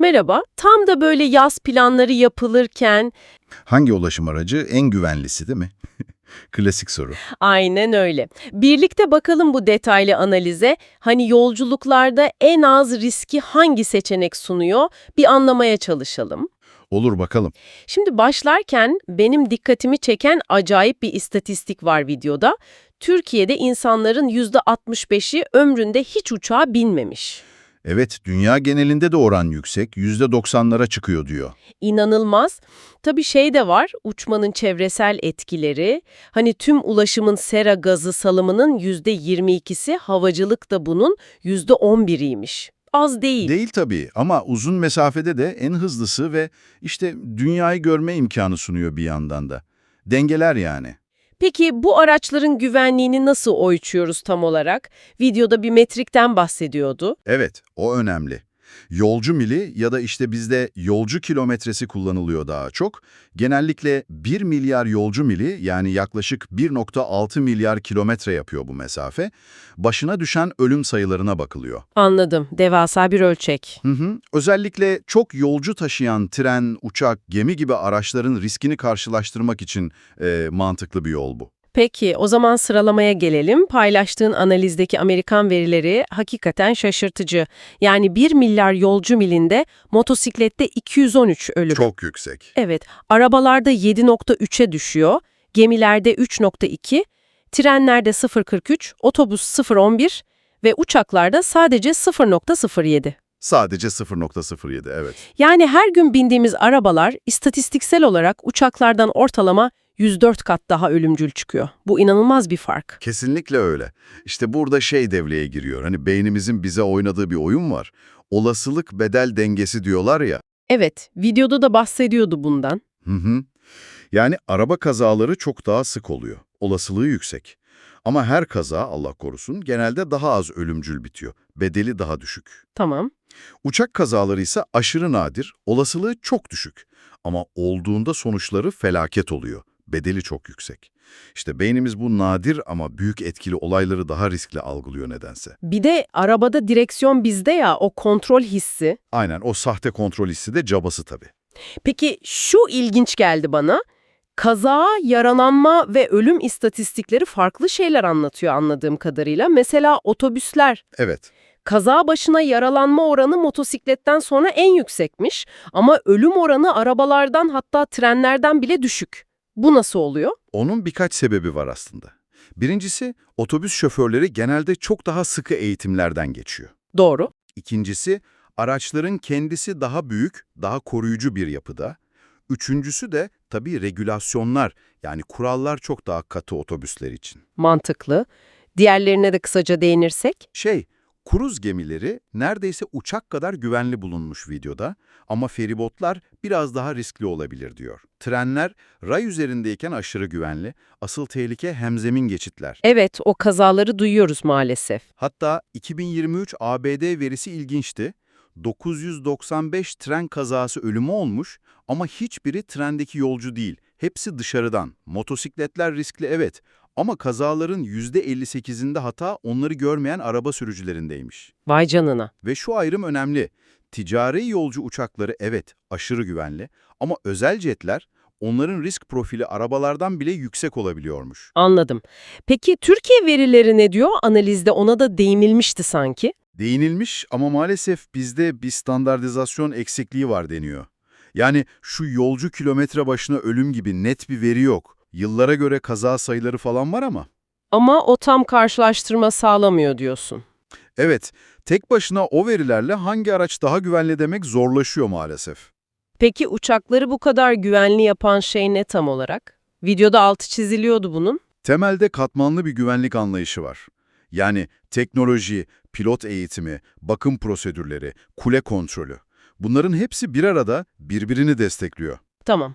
Merhaba. Tam da böyle yaz planları yapılırken Hangi ulaşım aracı en güvenlisi değil mi? Klasik soru. aynen öyle. Birlikte bakalım bu detaylı analize. Hani yolculuklarda en az riski hangi seçenek sunuyor bir anlamaya çalışalım. Olur bakalım. Şimdi başlarken benim dikkatimi çeken acayip bir istatistik var videoda. Türkiye'de insanların %65'i ömründe hiç uçağa binmemiş. Evet, dünya genelinde de oran yüksek, %90'lara çıkıyor diyor. İnanılmaz. Tabii şey de var, uçmanın çevresel etkileri. Hani tüm ulaşımın sera gazı salımının %22'si, havacılık da bunun %11'iymiş. Az değil. Değil tabii ama uzun mesafede de en hızlısı ve işte dünyayı görme imkanı sunuyor bir yandan da. Dengeler yani. Peki bu araçların güvenliğini nasıl ölçüyoruz tam olarak? Videoda bir metrikten bahsediyordu. Evet, o önemli. Yolcu mili ya da işte bizde yolcu kilometresi kullanılıyor daha çok. Genellikle 1 milyar yolcu mili yani yaklaşık 1.6 milyar kilometre yapıyor bu mesafe. Başına düşen ölüm sayılarına bakılıyor. Anladım. Devasa bir ölçek. Hı hı. Özellikle çok yolcu taşıyan tren, uçak, gemi gibi araçların riskini karşılaştırmak için e, mantıklı bir yol bu. Peki, o zaman sıralamaya gelelim. Paylaştığın analizdeki Amerikan verileri hakikaten şaşırtıcı. Yani 1 milyar yolcu milinde motosiklette 213 ölüm. Çok yüksek. Evet, arabalarda 7.3'e düşüyor, gemilerde 3.2, trenlerde 0.43, otobüs 0.11 ve uçaklarda sadece 0.07. Sadece 0.07 evet. Yani her gün bindiğimiz arabalar istatistiksel olarak uçaklardan ortalama 104 kat daha ölümcül çıkıyor. Bu inanılmaz bir fark. Kesinlikle öyle. İşte burada şey devreye giriyor. Hani beynimizin bize oynadığı bir oyun var. Olasılık bedel dengesi diyorlar ya. Evet, videoda da bahsediyordu bundan. Hı hı. Yani araba kazaları çok daha sık oluyor. Olasılığı yüksek. Ama her kaza Allah korusun genelde daha az ölümcül bitiyor. Bedeli daha düşük. Tamam. Uçak kazaları ise aşırı nadir, olasılığı çok düşük. Ama olduğunda sonuçları felaket oluyor. Bedeli çok yüksek. İşte beynimiz bu nadir ama büyük etkili olayları daha riskli algılıyor nedense. Bir de arabada direksiyon bizde ya, o kontrol hissi. Aynen o sahte kontrol hissi de cabası tabii. Peki şu ilginç geldi bana. Kaza, yaralanma ve ölüm istatistikleri farklı şeyler anlatıyor anladığım kadarıyla. Mesela otobüsler. Evet. Kaza başına yaralanma oranı motosikletten sonra en yüksekmiş ama ölüm oranı arabalardan hatta trenlerden bile düşük. Bu nasıl oluyor? Onun birkaç sebebi var aslında. Birincisi, otobüs şoförleri genelde çok daha sıkı eğitimlerden geçiyor. Doğru. İkincisi, araçların kendisi daha büyük, daha koruyucu bir yapıda. Üçüncüsü de tabii regülasyonlar, yani kurallar çok daha katı otobüsler için. Mantıklı. Diğerlerine de kısaca değinirsek? Şey, kruz gemileri neredeyse uçak kadar güvenli bulunmuş videoda ama feribotlar biraz daha riskli olabilir diyor. Trenler ray üzerindeyken aşırı güvenli, asıl tehlike hemzemin geçitler. Evet, o kazaları duyuyoruz maalesef. Hatta 2023 ABD verisi ilginçti. 995 tren kazası ölümü olmuş ama hiçbiri trendeki yolcu değil. Hepsi dışarıdan. Motosikletler riskli evet ama kazaların %58'inde hata onları görmeyen araba sürücülerindeymiş. Vay canına. Ve şu ayrım önemli. Ticari yolcu uçakları evet aşırı güvenli ama özel jetler onların risk profili arabalardan bile yüksek olabiliyormuş. Anladım. Peki Türkiye verileri ne diyor? Analizde ona da değinilmişti sanki. Değinilmiş ama maalesef bizde bir standartizasyon eksikliği var deniyor. Yani şu yolcu kilometre başına ölüm gibi net bir veri yok. Yıllara göre kaza sayıları falan var ama. Ama o tam karşılaştırma sağlamıyor diyorsun. Evet, tek başına o verilerle hangi araç daha güvenli demek zorlaşıyor maalesef. Peki uçakları bu kadar güvenli yapan şey ne tam olarak? Videoda altı çiziliyordu bunun. Temelde katmanlı bir güvenlik anlayışı var. Yani teknoloji, pilot eğitimi, bakım prosedürleri, kule kontrolü. Bunların hepsi bir arada birbirini destekliyor. Tamam.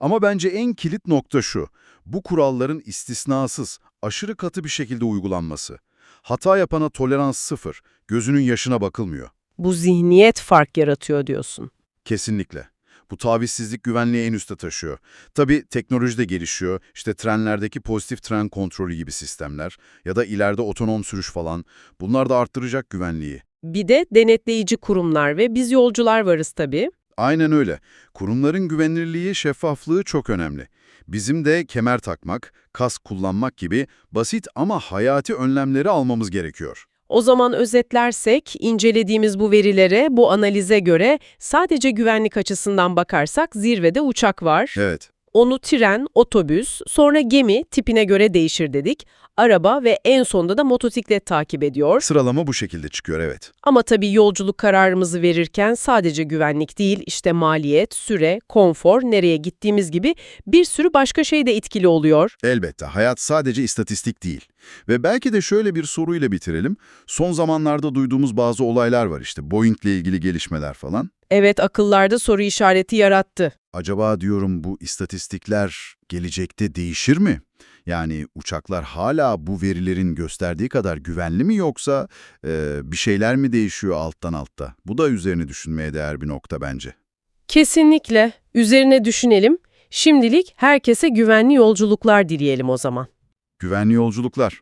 Ama bence en kilit nokta şu, bu kuralların istisnasız, aşırı katı bir şekilde uygulanması. Hata yapana tolerans sıfır, gözünün yaşına bakılmıyor. Bu zihniyet fark yaratıyor diyorsun. Kesinlikle. Bu tavizsizlik güvenliği en üste taşıyor. Tabii teknoloji de gelişiyor. İşte trenlerdeki pozitif tren kontrolü gibi sistemler ya da ileride otonom sürüş falan. Bunlar da arttıracak güvenliği. Bir de denetleyici kurumlar ve biz yolcular varız tabii. Aynen öyle. Kurumların güvenilirliği, şeffaflığı çok önemli. Bizim de kemer takmak, kask kullanmak gibi basit ama hayati önlemleri almamız gerekiyor. O zaman özetlersek, incelediğimiz bu verilere, bu analize göre sadece güvenlik açısından bakarsak zirvede uçak var. Evet. Onu tren, otobüs, sonra gemi tipine göre değişir dedik. Araba ve en sonunda da motosiklet takip ediyor. Sıralama bu şekilde çıkıyor, evet. Ama tabii yolculuk kararımızı verirken sadece güvenlik değil, işte maliyet, süre, konfor, nereye gittiğimiz gibi bir sürü başka şey de etkili oluyor. Elbette hayat sadece istatistik değil. Ve belki de şöyle bir soruyla bitirelim. Son zamanlarda duyduğumuz bazı olaylar var işte Boeing'le ilgili gelişmeler falan. Evet, akıllarda soru işareti yarattı. Acaba diyorum bu istatistikler gelecekte değişir mi? Yani uçaklar hala bu verilerin gösterdiği kadar güvenli mi yoksa e, bir şeyler mi değişiyor alttan altta? Bu da üzerine düşünmeye değer bir nokta bence. Kesinlikle. Üzerine düşünelim. Şimdilik herkese güvenli yolculuklar dileyelim o zaman. Güvenli yolculuklar.